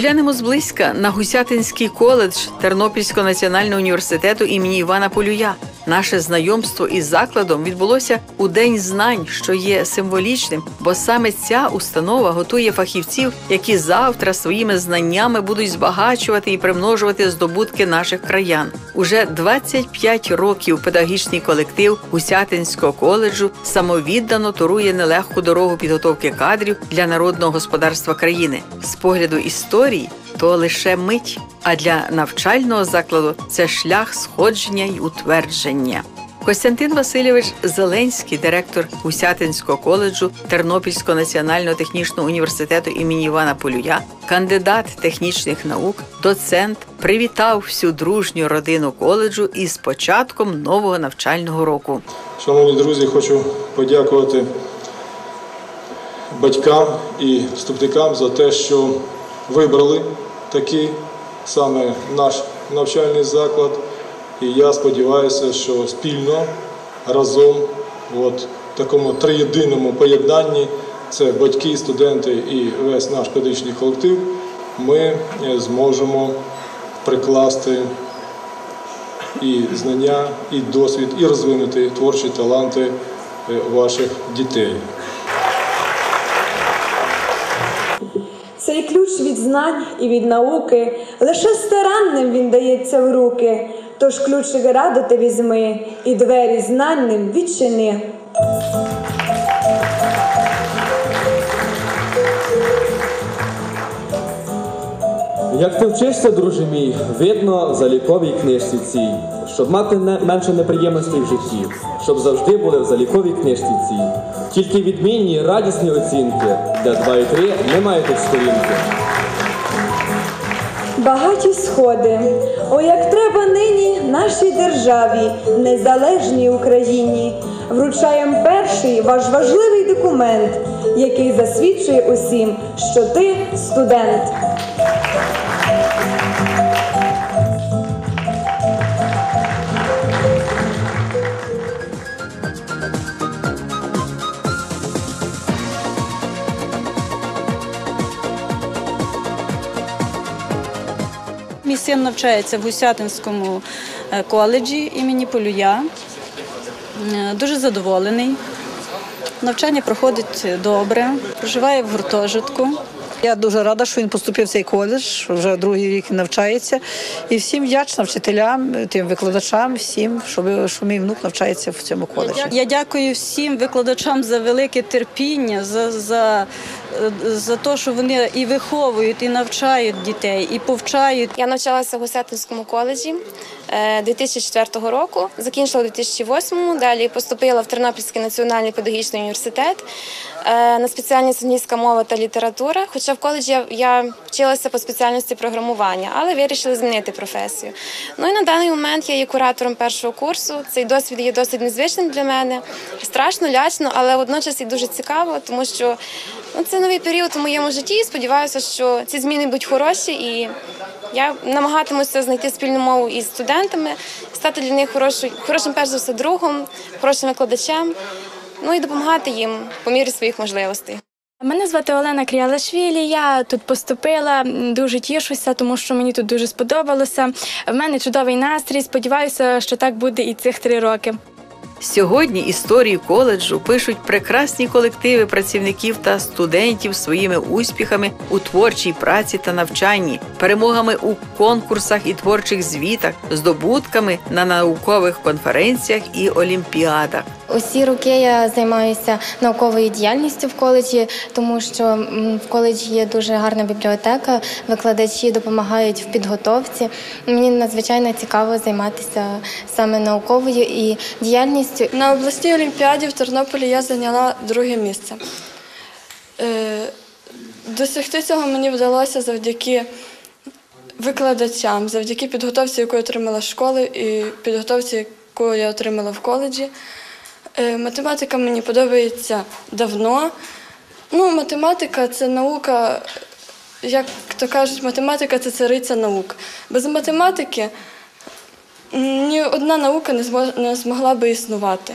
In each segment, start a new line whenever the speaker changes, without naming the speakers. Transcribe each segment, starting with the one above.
Поглянемо зблизька на Гусятинський коледж Тернопільського національного університету імені Івана Полюя. Наше знайомство із закладом відбулося у День знань, що є символічним, бо саме ця установа готує фахівців, які завтра своїми знаннями будуть збагачувати і примножувати здобутки наших краян. Уже 25 років педагогічний колектив Гусятинського коледжу самовіддано турує нелегку дорогу підготовки кадрів для народного господарства країни. З погляду історії то лише мить, а для навчального закладу це шлях сходження й утвердження. Костянтин Васильович Зеленський, директор Гусятинського коледжу Тернопільського національного технічного університету імені Івана Полюя, кандидат технічних наук, доцент, привітав всю дружню родину коледжу із початком нового навчального року.
Шановні друзі, хочу подякувати батькам і вступникам за те, що вибрали такий саме наш навчальний заклад. І я сподіваюся, що спільно разом, от такому триєдиному поєднанні, це батьки, студенти і весь наш педагогічний колектив, ми е, зможемо прикласти і знання, і досвід, і розвинути творчі таланти е, ваших дітей.
Знань і від науки лише старанним він дається в руки. Тож ключик радо ти візьми і двері знанним відчини.
Як ти вчишся, друже мій, видно в заліковій книжці цій, щоб мати не, менше неприємностей в житті, щоб завжди були в заліковій книжці цій. Тільки відмінні, радісні оцінки, де два і три не мають сторінки.
Багаті сходи, о як треба нині нашій державі, незалежній Україні, вручаєм перший ваш важливий документ, який засвідчує усім, що ти студент.
Навчається в Гусятинському е, коледжі імені Полюя. Е, Дуже задоволений. Навчання проходить добре, проживає в гуртожитку.
Я дуже рада, що він поступив в цей коледж, вже другий рік навчається. І всім вдячна вчителям, тим викладачам, всім, що, що мій внук навчається в цьому коледжі.
Я дякую всім викладачам за велике терпіння, за, за, е, за те, що вони і виховують, і навчають дітей, і повчають.
Я навчалася в Гусятинському коледжі е, 2004 року, закінчила у 2008, далі поступила в Тернопільський національний педагогічний університет е, на спеціальність англійська мова та література. Хоча в коледжі я, вчилася по спеціальності програмування, але вирішила змінити професію. Ну і на даний момент я є куратором першого курсу. Цей досвід є досить незвичним для мене. Страшно, лячно, але водночас і дуже цікаво, тому що ну, це новий період у моєму житті. і Сподіваюся, що ці зміни будуть хороші і. Я намагатимуся знайти спільну мову із студентами, стати для них хорошою, хорошим перш за все другом, хорошим викладачем, ну і допомагати їм по мірі своїх можливостей.
Мене звати Олена Кріалашвілі. Я тут поступила. Дуже тішуся, тому що мені тут дуже сподобалося. В мене чудовий настрій. Сподіваюся, що так буде і цих три роки.
Сьогодні історію коледжу пишуть прекрасні колективи працівників та студентів своїми успіхами у творчій праці та навчанні, перемогами у конкурсах і творчих звітах, здобутками на наукових конференціях і олімпіадах.
Усі роки я займаюся науковою діяльністю в коледжі, тому що в коледжі є дуже гарна бібліотека, викладачі допомагають в підготовці. Мені надзвичайно цікаво займатися саме науковою і діяльністю.
На обласній олімпіаді в Тернополі я зайняла друге місце. Е, Досягти цього мені вдалося завдяки викладачам, завдяки підготовці, яку я отримала з школи, і підготовці, яку я отримала в коледжі. Е, Математика мені подобається давно. Ну, математика це наука, як то кажуть, математика це цариця наук. Без математики ні одна наука не не змогла би існувати.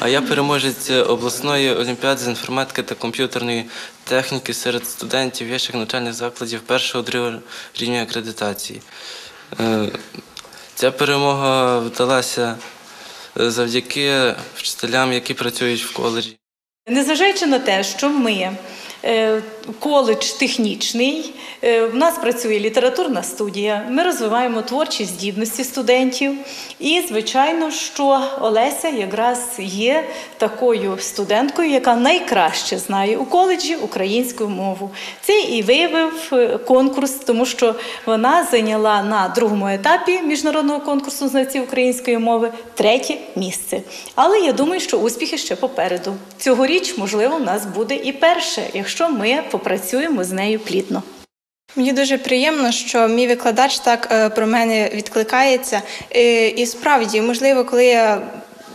А я переможець обласної олімпіади з інформатики та комп'ютерної техніки серед студентів вищих навчальних закладів першого другого рівня акредитації. Е, Ця перемога вдалася завдяки вчителям, які працюють в коледжі.
Незважаючи на те, що ми е, коледж технічний, е, в нас працює літературна студія, ми розвиваємо творчі здібності студентів. І, звичайно, що Олеся якраз є такою студенткою, яка найкраще знає у коледжі українську мову. Це і виявив е, конкурс, тому що вона зайняла на другому етапі міжнародного конкурсу знавців української мови третє місце. Але я думаю, що успіхи ще попереду. Цьогоріч, можливо, в нас буде і перше, якщо ми попрацюємо з нею плідно.
Мені дуже приємно, що мій викладач так е, про мене відкликається. І справді, можливо, коли я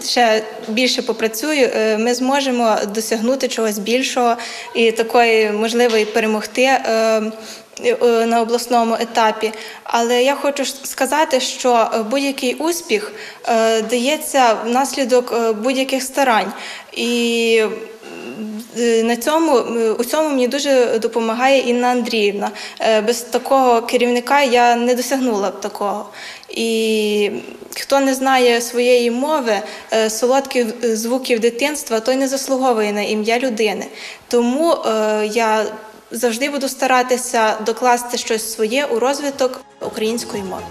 ще більше попрацюю, е, ми зможемо досягнути чогось більшого і такої, можливо, і перемогти. е, На обласному етапі, але я хочу сказати, що будь-який успіх дається внаслідок будь-яких старань, і На цьому е, у цьому мені дуже допомагає Інна Андріївна. Е, Без такого керівника я не досягнула б такого. І хто не знає своєї мови, е, солодких звуків дитинства, той не заслуговує на ім'я людини. Тому е, я завжди буду старатися докласти щось своє у розвиток української мови.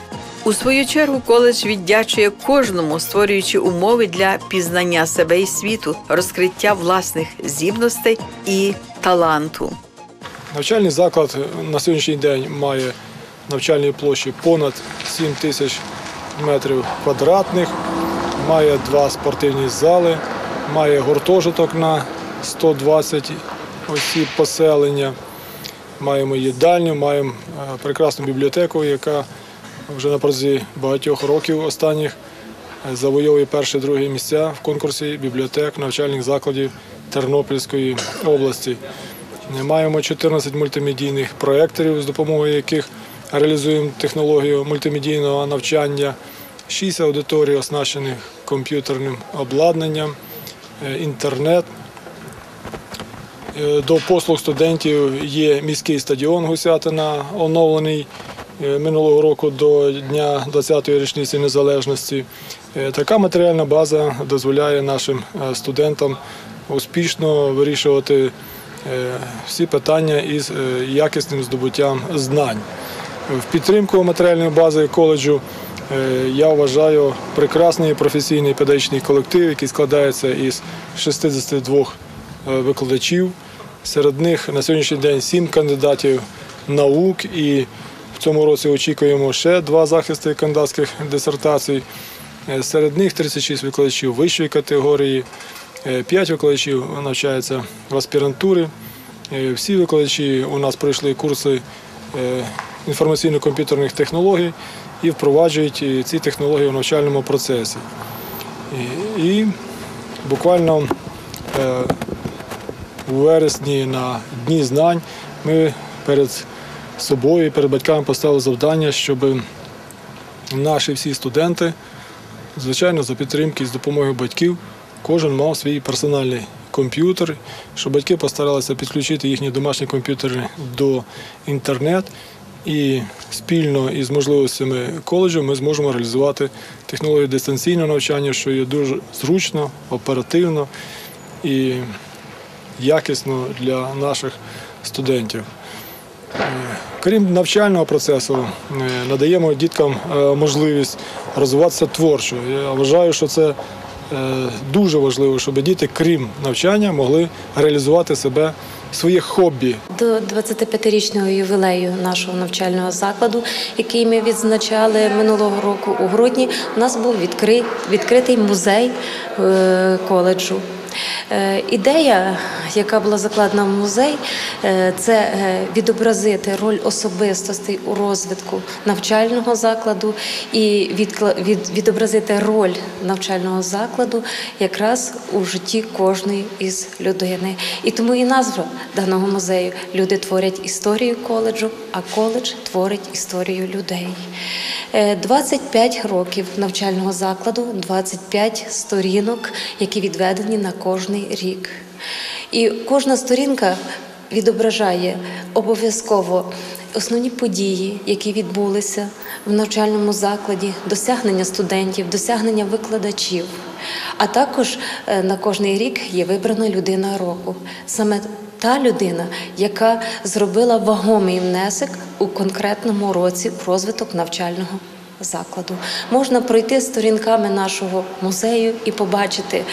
У свою чергу коледж віддячує кожному, створюючи умови для пізнання себе і світу, розкриття власних здібностей і таланту.
Навчальний заклад на сьогоднішній день має навчальні площі понад 7 тисяч метрів квадратних, має два спортивні зали, має гуртожиток на 120 осіб поселення, маємо їдальню, маємо е, прекрасну бібліотеку, яка вже на протязі багатьох років останніх е, завойовує перші другі місця в конкурсі бібліотек навчальних закладів Тернопільської області. Маємо 14 мультимедійних проєкторів, з допомогою яких реалізуємо технологію мультимедійного навчання, 6 аудиторій, оснащених комп'ютерним обладнанням, е, інтернет. Е, До послуг студентів є міський стадіон Гусятина, оновлений е, минулого року до Дня 20-ї річниці незалежності. Е, Така матеріальна база дозволяє нашим е, студентам успішно вирішувати е, всі питання із е, якісним здобуттям знань. В підтримку матеріальної бази коледжу е, я вважаю прекрасний професійний педагогічний колектив, який складається із 62 е, викладачів. Серед них на сьогоднішній день 7 кандидатів наук і цьому році очікуємо ще два захисти кандидатських дисертацій. Е, Серед них 36 викладачів вищої категорії, 5 викладачів навчаються в аспірантурі. Е, Всі викладачі у нас пройшли курси е, інформаційно-комп'ютерних технологій і впроваджують е, ці технології в навчальному процесі. І, буквально е, у вересні на Дні знань ми перед собою перед батьками поставили завдання, щоб наші всі студенти, звичайно, за підтримки і з допомогою батьків, кожен мав свій персональний комп'ютер, щоб батьки постаралися підключити їхні домашні комп'ютери до інтернет. І спільно із можливостями коледжу ми зможемо реалізувати технологію дистанційного навчання, що є дуже зручно, оперативно і якісно для наших студентів. Крім навчального процесу, е, надаємо діткам е, можливість розвиватися творчо. Я вважаю, що це е, дуже важливо, щоб діти, крім навчання, могли реалізувати себе в своїх хобі.
До 25-річного ювілею нашого навчального закладу, який ми відзначали минулого року у грудні, у нас був відкритий музей коледжу. Ідея яка була закладена в музей, е, це е, відобразити роль особистостей у розвитку навчального закладу і відобразити роль навчального закладу якраз у житті кожної із людини. І тому і назва даного музею Люди творять історію коледжу, а коледж творить історію людей. Е, 25 років навчального закладу, 25 сторінок, які відведені на кожний рік. І кожна сторінка відображає обов'язково основні події, які відбулися в навчальному закладі, досягнення студентів, досягнення викладачів. А також е, на кожний рік є вибрана людина року. Саме та людина, яка зробила вагомий внесок у конкретному році в розвиток навчального закладу. Можна пройти сторінками нашого музею і побачити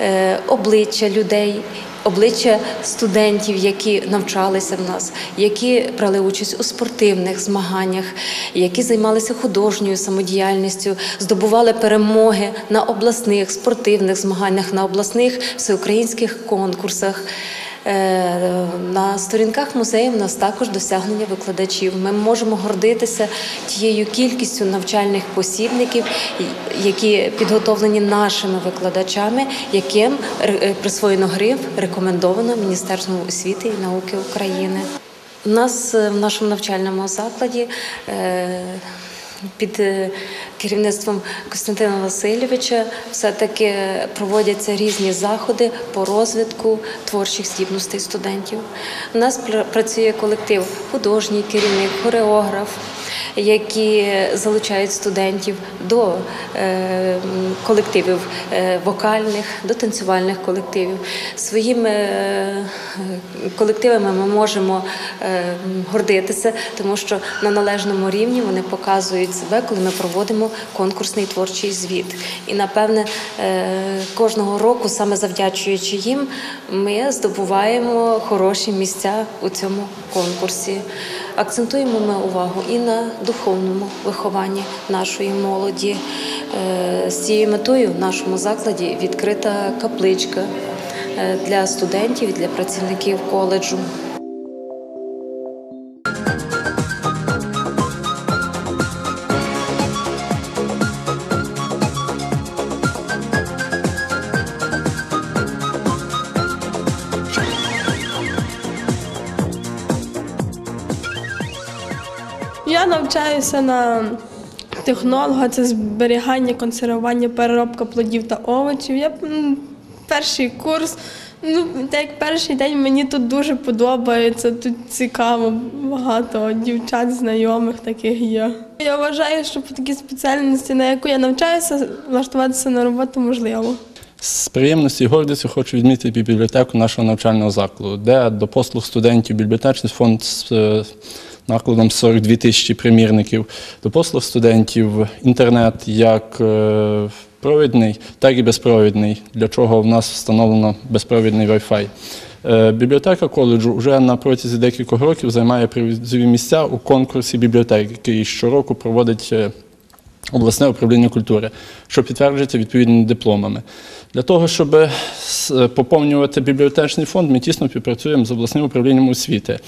е, обличчя людей. Обличчя студентів, які навчалися в нас, які брали участь у спортивних змаганнях, які займалися художньою самодіяльністю, здобували перемоги на обласних спортивних змаганнях, на обласних всеукраїнських конкурсах. Е, На сторінках музею в нас також досягнення викладачів. Ми можемо гордитися тією кількістю навчальних посібників, які підготовлені нашими викладачами, яким е, присвоєно гриф рекомендовано Міністерством освіти і науки України. У нас е, в нашому навчальному закладі. під керівництвом Костянтина Васильовича все-таки проводяться різні заходи по розвитку творчих здібностей студентів. У нас пр- працює колектив художній керівник, хореограф, які залучають студентів до е, колективів е, вокальних, до танцювальних колективів. Своїми е, колективами ми можемо гордитися, тому що на належному рівні вони показують себе, коли ми проводимо конкурсний творчий звіт. І напевне е, кожного року, саме завдячуючи їм, ми здобуваємо хороші місця у цьому конкурсі. Акцентуємо ми увагу і на духовному вихованні нашої молоді. Е, З цією метою в нашому закладі відкрита капличка е, для студентів і для працівників коледжу.
Навчаюся на технолога, це зберігання, консервування, переробка плодів та овочів. Я перший курс. Ну, так перший день мені тут дуже подобається, тут цікаво, багато дівчат, знайомих таких є. Я вважаю, що по такій спеціальності, на яку я навчаюся, влаштуватися на роботу можливо.
З приємністю і гордістю хочу відмітити бібліотеку нашого навчального закладу, де до послуг студентів бібліотечний фонд е, накладом 42 тисячі примірників, до послуг студентів інтернет як е, провідний, так і безпровідний, для чого в нас встановлено безпровідний Wi-Fi. Е, Бібліотека коледжу вже на протязі декількох років займає призові місця у конкурсі бібліотек, який щороку проводить е, обласне управління культури, що підтверджується відповідними дипломами. Для того, щоб поповнювати бібліотечний фонд, ми тісно співпрацюємо з обласним управлінням освіти.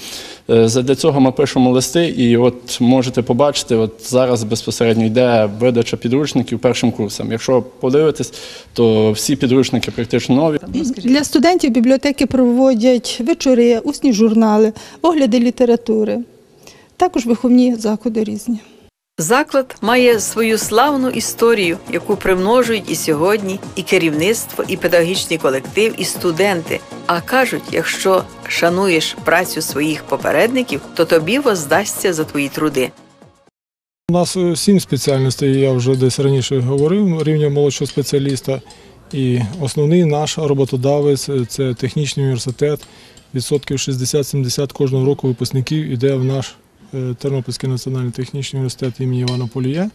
Е, Задля цього ми пишемо листи, і от можете побачити, от зараз безпосередньо йде видача підручників першим курсом. Якщо подивитись, то всі підручники практично нові.
Для студентів бібліотеки проводять вечори, усні журнали, огляди літератури, також виховні заходи різні.
Заклад має свою славну історію, яку примножують і сьогодні і керівництво, і педагогічний колектив, і студенти. А кажуть, якщо шануєш працю своїх попередників, то тобі воздасться за твої труди.
У нас е, сім спеціальностей, я вже десь раніше говорив, рівня молодшого спеціаліста. І основний наш роботодавець е, це технічний університет. Відсотків 60-70 кожного року випускників йде в наш Тернопільський національний технічний університет імені Івана Полія.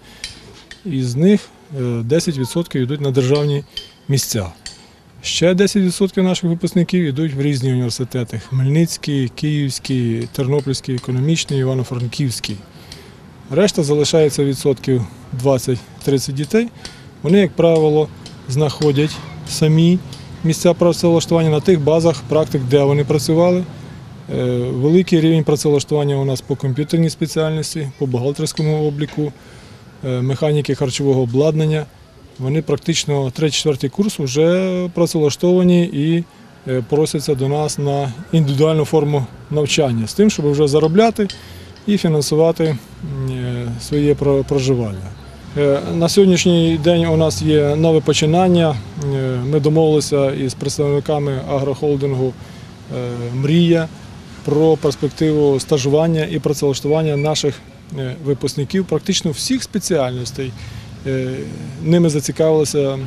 І з них е, 10% йдуть на державні місця. Ще 10% наших випускників йдуть в різні університети: Хмельницький, Київський, Тернопільський, економічний, Івано-Франківський. Решта залишається відсотків 20-30 дітей. Вони, як правило, знаходять самі місця працевлаштування на тих базах практик, де вони працювали. Е, Великий рівень працевлаштування у нас по комп'ютерній спеціальності, по бухгалтерському обліку, е, механіки харчового обладнання. Вони практично 3-4 курс вже працевлаштовані і е, просяться до нас на індивідуальну форму навчання з тим, щоб вже заробляти і фінансувати своє проживання. На сьогоднішній день у нас є нове починання. Ми домовилися із представниками агрохолдингу Мрія про перспективу стажування і працевлаштування наших е, випускників практично всіх спеціальностей. Е, Ними зацікавилися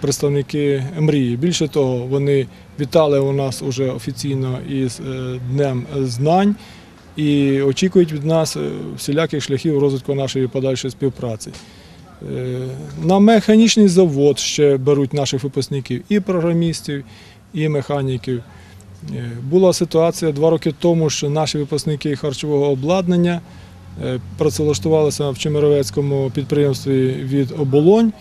представники мрії. Більше того, вони вітали у нас уже офіційно із е, Днем знань і очікують від нас всіляких шляхів розвитку нашої подальшої співпраці. На механічний завод ще беруть наших випускників і програмістів, і механіків. Е, Була ситуація два роки тому, що наші випускники харчового обладнання е, працевлаштувалися в Чемеровецькому підприємстві від оболонь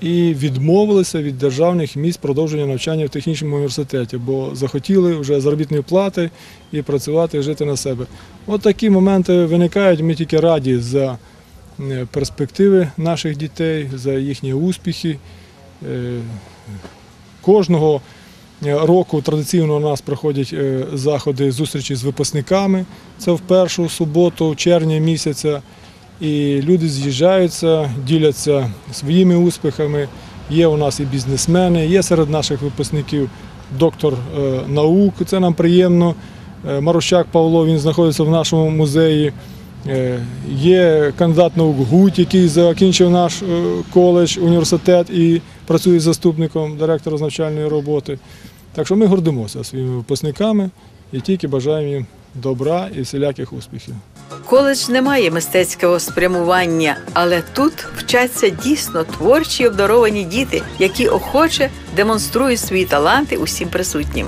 і відмовилися від державних місць продовження навчання в технічному університеті, бо захотіли вже заробітної плати і працювати, і жити на себе. От такі моменти виникають. Ми тільки раді за е, перспективи наших дітей, за їхні успіхи. Кожного року традиційно у нас проходять е, заходи зустрічі з випускниками. Це в першу суботу, червня місяця. І люди з'їжджаються, діляться своїми успіхами. Є у нас і бізнесмени, є серед наших випускників доктор е, наук, це нам приємно. Е, Марущак Павло, він знаходиться в нашому музеї. Е, Є кандидат наук Гуть, який закінчив наш е, коледж, університет і працює заступником директора з навчальної роботи. Так що ми гордимося своїми випускниками і тільки бажаємо їм добра і всіляких успіхів.
Коледж не має мистецького спрямування, але тут вчаться дійсно творчі обдаровані діти, які охоче демонструють свої таланти усім присутнім.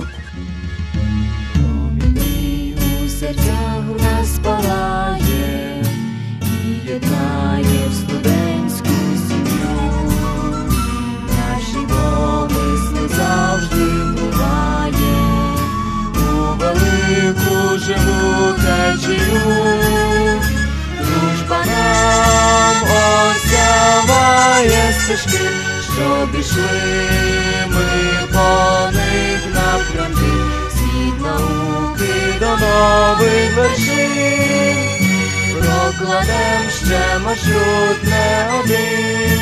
Щоб ішли ми по них напрямки. Світ науки до нових вершин, прокладем ще маршрут не один.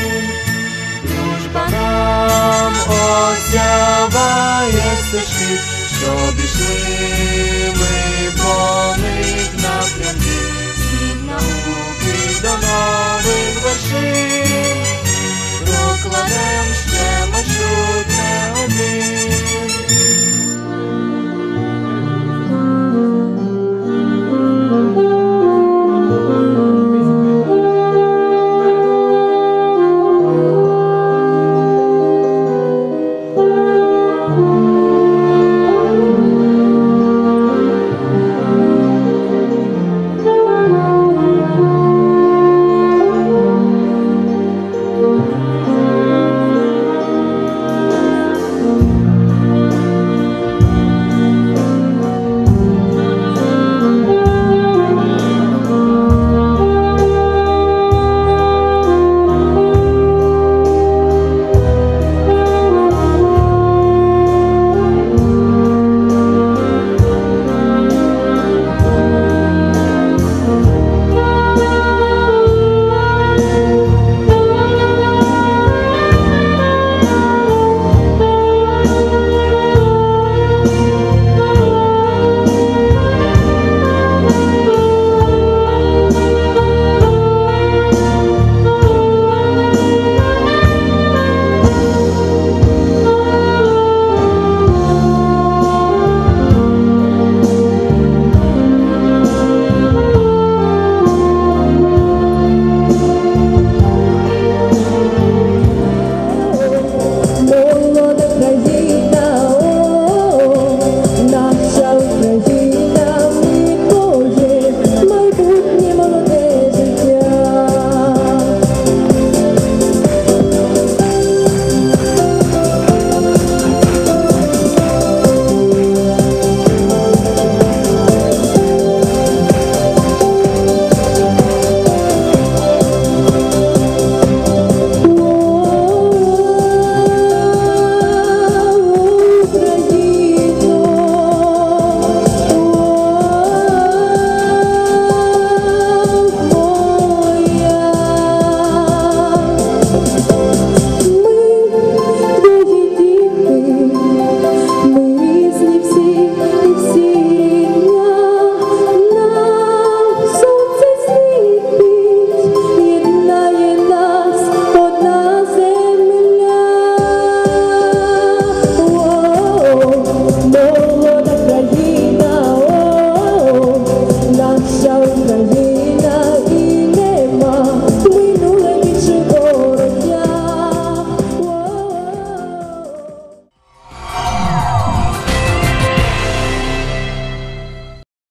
Дружба нам осяває стежки, щоб ішли ми по них напрямки. Світ науки до нових вершин, Покладем ще, що не один.